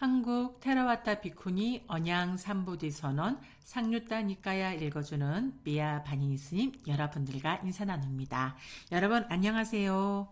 한국 테라와타 비쿠니 언양 삼보디 선언 상류따 니까야 읽어주는 미야 바니니 스님 여러분들과 인사 나눕니다. 여러분 안녕하세요.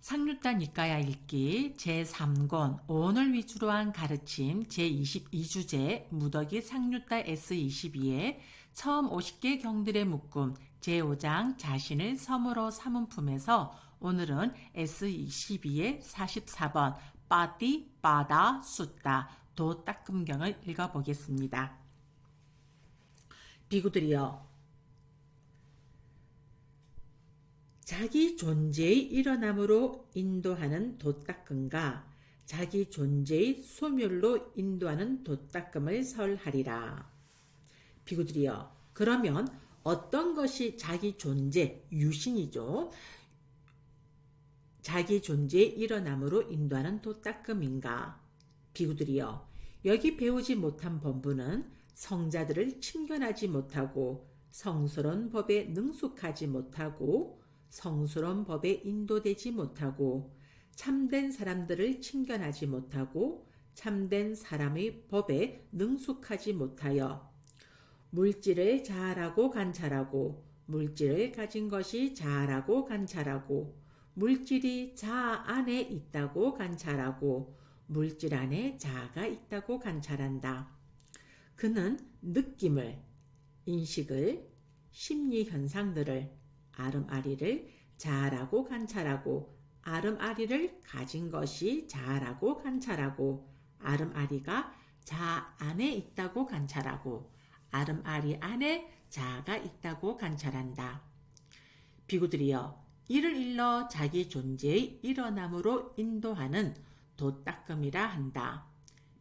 상류따 니까야 읽기 제3권 오늘 위주로 한 가르침 제22주제 무더기 상류따 S22의 처음 50개 경들의 묶음 제5장 자신을 섬으로 삼은 품에서 오늘은 S22의 44번 빠띠 빠다 숫다 도 닦음경을 읽어보겠습니다. 비구들이여 자기 존재의 일어남으로 인도하는 도닦음과 자기 존재의 소멸로 인도하는 도닦음을 설하리라. 비구들이여 그러면 어떤 것이 자기 존재, 유신이죠. 자기 존재의 일어남으로 인도하는 도닦음인가? 비구들이여 여기 배우지 못한 본부는 성자들을 친견하지 못하고 성스러운 법에 능숙하지 못하고 성스러운 법에 인도되지 못하고 참된 사람들을 친견하지 못하고 참된 사람의 법에 능숙하지 못하여 물질을 자아라고 관찰하고 물질을 가진 것이 자아라고 관찰하고 물질이 자아 안에 있다고 관찰하고 물질 안에 자아가 있다고 관찰한다. 그는 느낌을, 인식을, 심리 현상들을, 아름아리를 자아라고 관찰하고 아름아리를 가진 것이 자아라고 관찰하고 아름아리가 자아 안에 있다고 관찰하고 아름아리 안에 자아가 있다고 관찰한다. 비구들이여 이를 일러 자기 존재의 일어남으로 인도하는 도닦음이라 한다.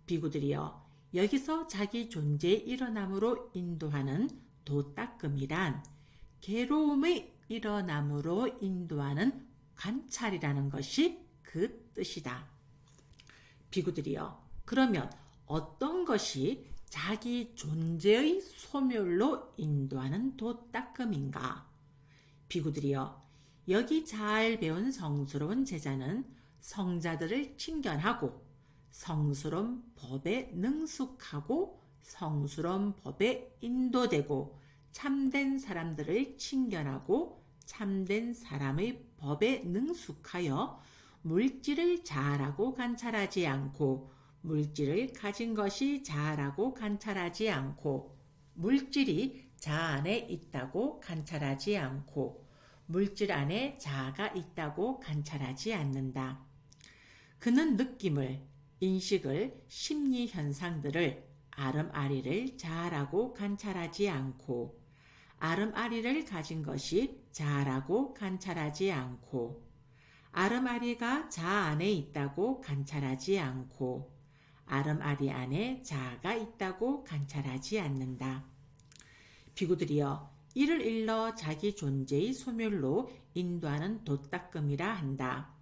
비구들이여 여기서 자기 존재의 일어남으로 인도하는 도닦음이란 괴로움의 일어남으로 인도하는 관찰이라는 것이 그 뜻이다. 비구들이여 그러면 어떤 것이 자기 존재의 소멸로 인도하는 도닦음인가? 비구들이여 여기 잘 배운 성스러운 제자는 성자들을 친견하고 성스러운 법에 능숙하고 성스러운 법에 인도되고 참된 사람들을 친견하고 참된 사람의 법에 능숙하여 물질을 자아라고 관찰하지 않고 물질을 가진 것이 자아라고 관찰하지 않고 물질이 자아 안에 있다고 관찰하지 않고 물질 안에 자아가 있다고 관찰하지 않는다. 그는 느낌을, 인식을, 심리 현상들을 아름아리를 자아라고 관찰하지 않고 아름아리를 가진 것이 자아라고 관찰하지 않고 아름아리가 자아 안에 있다고 관찰하지 않고 아름아리 안에 자아가 있다고 관찰하지 않는다. 비구들이여 이를 일러 자기 존재의 소멸로 인도하는 도닦음이라 한다.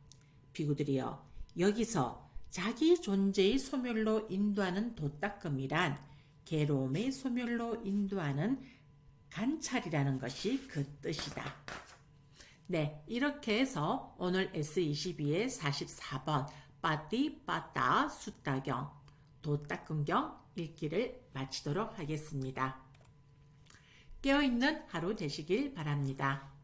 비구들이여 여기서 자기 존재의 소멸로 인도하는 도닦음이란 괴로움의 소멸로 인도하는 관찰이라는 것이 그 뜻이다. 네, 이렇게 해서 오늘 S22의 44번 빠띠 빠따 숫다경 도닦음경 읽기를 마치도록 하겠습니다. 깨어있는 하루 되시길 바랍니다.